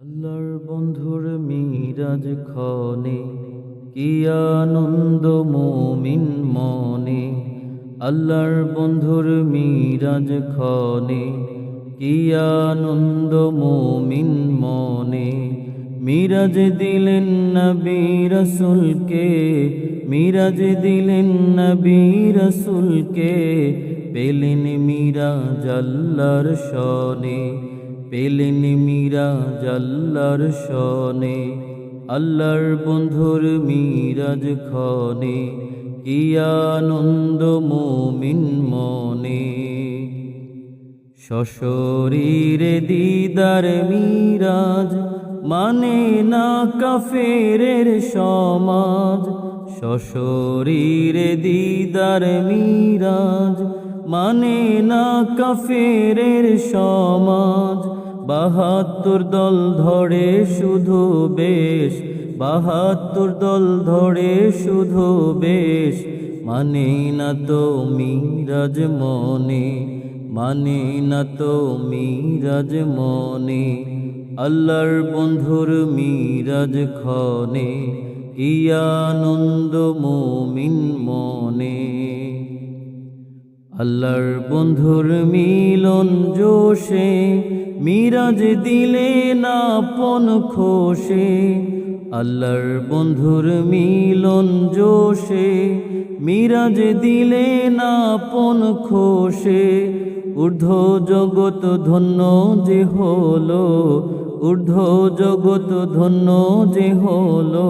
আল্লাহর বন্ধুর মিরাজ খনে কি আনন্দ মোমিন মনে। আল্লাহর বন্ধুর মিরাজ খনে কি আনন্দ মোমিন মনে। মিরাজ দিলেন নবী রসুলকে, মিরাজ দিলেন নবী রসুলকে, পেলেন মিরাজ আল্লাহর শনে। পেলেন মীরা জাল্লার শনে, আল্লাহর বন্ধুর মিরাজ খনে কি আনন্দ মোমিন মনে। সশরীরে দিদার মিরাজ মানে না কাফেরের সমাজ। সশরীরে দিদার মিরাজ মানে না কাফেরের সমাজ। বাহাত্তর দল ধরে শুধু বেশ, বাহাত্তর দল ধরে শুধু বেশ। মানে না তো মিরাজ মনে মানে না তো মিরাজ মনে। আল্লাহর বন্ধুর মিরাজ খনে কি মোমিন মনে। আল্লাহর বন্ধুর মিলন জোশে, মিরাজ দিলে না পন খোশে। আল্লাহর বন্ধুর মিলন জোশে, মিরাজ দিলে না পন খোশে। ঊর্ধ্ব জগৎ ধন্য যে হলো, ঊর্ধ্ব জগৎ ধন্য যে হলো,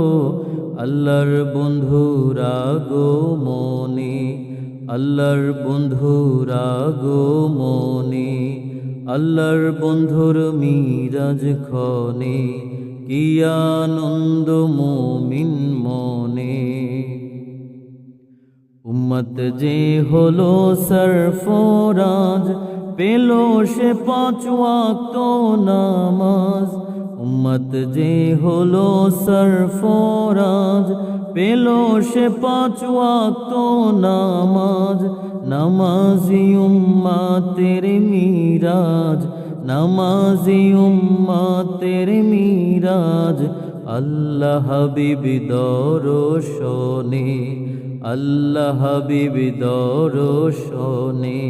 আল্লাহর বন্ধুরা গো মনে আল্লাহর বন্ধুরা গো মনে, আল্লাহর বন্ধুর মিরাজ খনে কি আনন্দ মোমিন মনে। উম্মত যে হলো সরফরাজ, পেল সে পাঁচ ওয়াক্ত নামাজ। উম্মত যে হলো সরফরাজ পেল সে পাঁচ ওয়াক্ত নামাজ, নামাজি উম্মা তেরে মিরাজ, নামাজি উম্মা তেরে মিরাজ। আল্লাহ হাবিব দরশনে আল্লাহ হাবিব দরশনে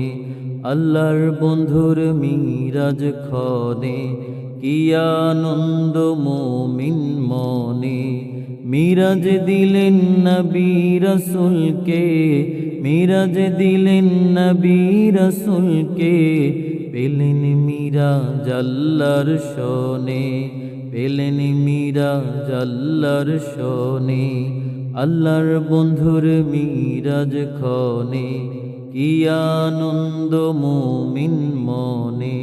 আল্লাহর বন্ধুর মিরাজ খনে, কি আনন্দ মোমিন মনে। মিরাজ দিলেন নবী রসুলকে, মিরাজ দিলেন নবী রসুলকে, পেলেন মীরা জাল্লার শোনে, পেলেন মীরা জাল্লার শোনে, আল্লাহর বন্ধুর মিরাজ খনে কি আনন্দ মোমিন মনে।